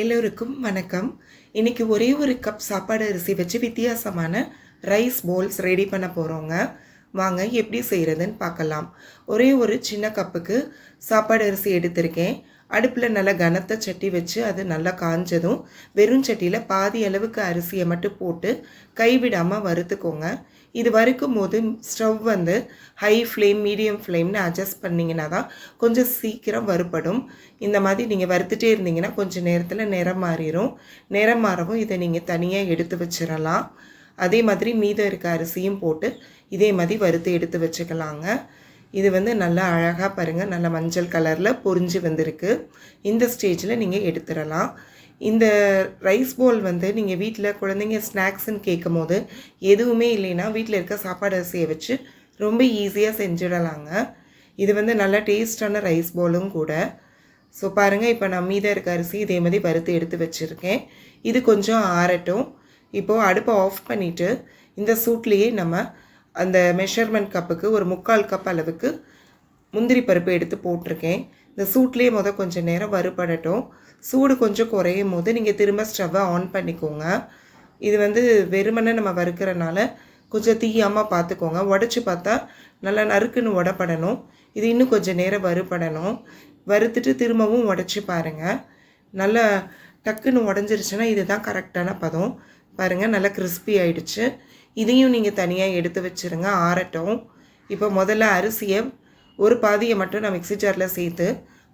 எல்லோருக்கும் வணக்கம். இன்றைக்கி ஒரே ஒரு கப் சாப்பாடு அரிசி வச்சு வித்தியாசமான ரைஸ் போல்ஸ் ரெடி பண்ண போகிறோங்க வாங்க எப்படி செய்கிறதுன்னு பார்க்கலாம். ஒரே ஒரு சின்ன கப்புக்கு சாப்பாடு அரிசி எடுத்திருக்கேன். அடுப்பில் நல்லா கனத்த சட்டி வச்சு அது நல்லா காஞ்சதும் வெறும் சட்டியில் பாதி அளவுக்கு அரிசியை மட்டும் போட்டு கைவிடாமல் வறுத்துக்கோங்க. இது வறுக்கும் போது ஸ்டவ் வந்து ஹை ஃப்ளேம் மீடியம் ஃப்ளேம்னு அட்ஜஸ்ட் பண்ணிங்கன்னா தான் கொஞ்சம் சீக்கிரம் வறுப்படும் இந்த மாதிரி நீங்கள் வறுத்துட்டே இருந்தீங்கன்னா கொஞ்சம் நேரத்தில் நிறம் மாறிடும் நிறம் மாறவும் இதை நீங்கள் தனியாக எடுத்து வச்சிடலாம் அதே மாதிரி மீதம் இருக்க அரிசியும் போட்டு இதே மாதிரி வறுத்து எடுத்து வச்சுக்கலாங்க. இது வந்து நல்லா அழகாக பாருங்கள் நல்ல மஞ்சள் கலரில் பொரிஞ்சு வந்திருக்கு. இந்த ஸ்டேஜில் நீங்கள் எடுத்துடலாம். இந்த ரைஸ் போல் வந்து நீங்கள் வீட்டில் குழந்தைங்க ஸ்நாக்ஸ்ன்னு கேட்கும் போது எதுவுமே இல்லைன்னா வீட்டில் இருக்க சாப்பாடு அரிசியை வச்சு ரொம்ப ஈஸியாக செஞ்சிடலாங்க. இது வந்து நல்லா டேஸ்டான ரைஸ் போலும் கூட. ஸோ பாருங்கள் இப்போ நான் மீதம் இருக்க அரிசி இதே மாதிரி வறுத்து எடுத்து வச்சுருக்கேன். இது கொஞ்சம் ஆறட்டும். இப்போது அடுப்பை ஆஃப் பண்ணிவிட்டு இந்த சூட்லேயே நம்ம அந்த மெஷர்மெண்ட் கப்புக்கு ஒரு முக்கால் கப் அளவுக்கு முந்திரி பருப்பு எடுத்து போட்டிருக்கேன். இந்த சூட்லேயே முத கொஞ்சம் நேரம் வறுபடட்டும். சூடு கொஞ்சம் குறையும் போது நீங்கள் திரும்ப ஸ்டவ்வை ஆன் பண்ணிக்கோங்க. இது வந்து வெறுமனை நம்ம வறுக்கிறனால கொஞ்சம் தீயாமல் பார்த்துக்கோங்க உடச்சி பார்த்தா நல்லா நறுக்குன்னு உடப்படணும். இது இன்னும் கொஞ்சம் நேரம் வறுபடணும். வறுத்துட்டு திரும்பவும் உடச்சி பாருங்கள் நல்லா டக்குன்னு உடஞ்சிருச்சுன்னா இதுதான் கரெக்டான பதம். பாருங்கள் நல்லா கிறிஸ்பி ஆயிடுச்சு. இதையும் நீங்கள் தனியாக எடுத்து வச்சுருங்க ஆறட்டும். இப்போ முதல்ல அரிசியை ஒரு பாதியை மட்டும் நான் மிக்ஸி ஜாரில் சேர்த்து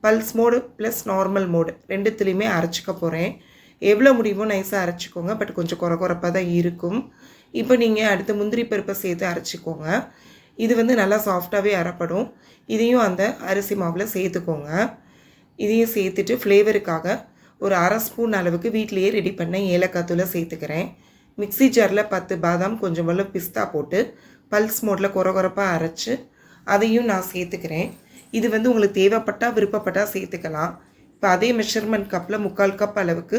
pulse mode plus normal mode ரெண்டுத்துலேயுமே அரைச்சிக்க போகிறேன் எவ்வளோ முடியுமோ நைஸாக அரைச்சிக்கோங்க பட் கொஞ்சம் குறை குறைப்பாக தான் இருக்கும். இப்போ நீங்கள் அடுத்து முந்திரி பருப்பை சேர்த்து அரைச்சிக்கோங்க. இது வந்து நல்லா சாஃப்டாகவே அரைப்படும். இதையும் அந்த அரிசி மாவில் சேர்த்துக்கோங்க. இதையும் சேர்த்துட்டு ஃப்ளேவருக்காக ஒரு அரை ஸ்பூன் அளவுக்கு வீட்டிலேயே ரெடி பண்ண ஏலக்காய் தூளை சேர்த்துக்கிறேன். மிக்ஸி ஜாரில் பத்து பாதாம் கொஞ்சம் போல் பிஸ்தா போட்டு பல்ஸ் மோட்டில் குறை குறைப்பாக அரைச்சி அதையும் நான் சேர்த்துக்கிறேன். இது வந்து உங்களுக்கு தேவைப்பட்டால் விருப்பப்பட்டால் சேர்த்துக்கலாம். இப்போ அதே மெஷர்மெண்ட் கப்பில் முக்கால் கப் அளவுக்கு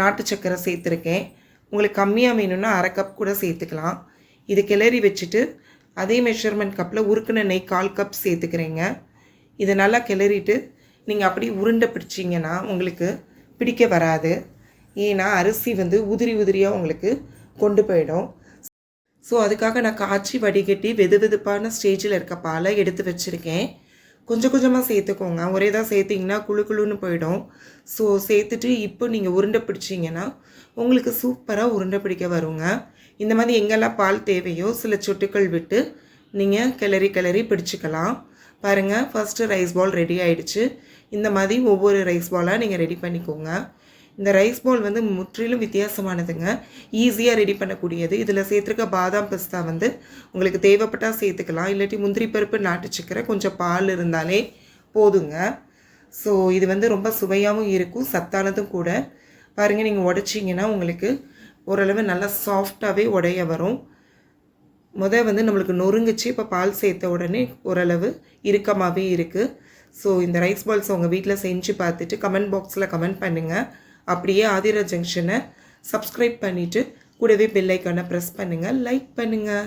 நாட்டு சக்கரை சேர்த்துருக்கேன். உங்களுக்கு கம்மியாக வேணும்னா அரை கப் கூட சேர்த்துக்கலாம். இது கிளறி வச்சுட்டு அதே மெஷர்மெண்ட் கப்பில் உருக்குன நெய் கால் கப் சேர்த்துக்கிறேங்க. இதை நல்லா கிளறிட்டு நீங்கள் அப்படி உருண்டை பிடிச்சிங்கன்னா உங்களுக்கு பிடிக்க வராது. ஏன்னா அரிசி வந்து உதிரி உதிரியாக உங்களுக்கு கொண்டு போயிடும். ஸோ அதுக்காக நான் காய்ச்சி வடிகட்டி வெது வெதுப்பான ஸ்டேஜில் இருக்க பாலை எடுத்து வச்சுருக்கேன். கொஞ்சம் கொஞ்சமாக சேர்த்துக்கோங்க. ஒரே தான் சேர்த்திங்கன்னா குழு குழுன்னு போயிடும். ஸோ சேர்த்துட்டு இப்போ நீங்கள் உருண்டை பிடிச்சிங்கன்னா உங்களுக்கு சூப்பராக உருண்டை பிடிக்க வருங்க. இந்த மாதிரி எங்கெல்லாம் பால் தேவையோ சில சொட்டுக்கள் விட்டு நீங்கள் கிளறி கிளறி பிடிச்சிக்கலாம். பாருங்கள் ஃபஸ்ட்டு ரைஸ் பால் ரெடி ஆயிடுச்சு. இந்த மாதிரி ஒவ்வொரு ரைஸ் பாலாக நீங்கள் ரெடி பண்ணிக்கோங்க. இந்த ரைஸ் பால் வந்து முற்றிலும் வித்தியாசமானதுங்க. ஈஸியாக ரெடி பண்ணக்கூடியது. இதில் சேர்த்துருக்க பாதாம் பிஸ்தா வந்து உங்களுக்கு தேவைப்பட்டால் சேர்த்துக்கலாம். இல்லாட்டி முந்திரி பருப்பு நாட்டு சக்கரை கொஞ்சம் பால் இருந்தாலே போதுங்க. ஸோ இது வந்து ரொம்ப சுவையாகவும் இருக்கும் சத்தானதும் கூட. பாருங்கள் நீங்கள் உடைச்சிங்கன்னா உங்களுக்கு ஓரளவு நல்லா சாஃப்டாகவே உடைய வரும். முத வந்து நம்மளுக்கு நொறுங்குச்சு இப்போ பால் சேர்த்த உடனே ஓரளவு இறுக்கமாகவே இருக்குது ஸோ இந்த ரைஸ் பால்ஸ் உங்கள் வீட்டில் செஞ்சு பார்த்துட்டு கமெண்ட் பாக்ஸில் கமெண்ட் பண்ணுங்கள் அப்படியே ஆதிரா ஜங்ஷனை சப்ஸ்கிரைப் பண்ணிவிட்டு கூடவே பெல்லைக்கானை ப்ரெஸ் பண்ணுங்கள் லைக் பண்ணுங்கள்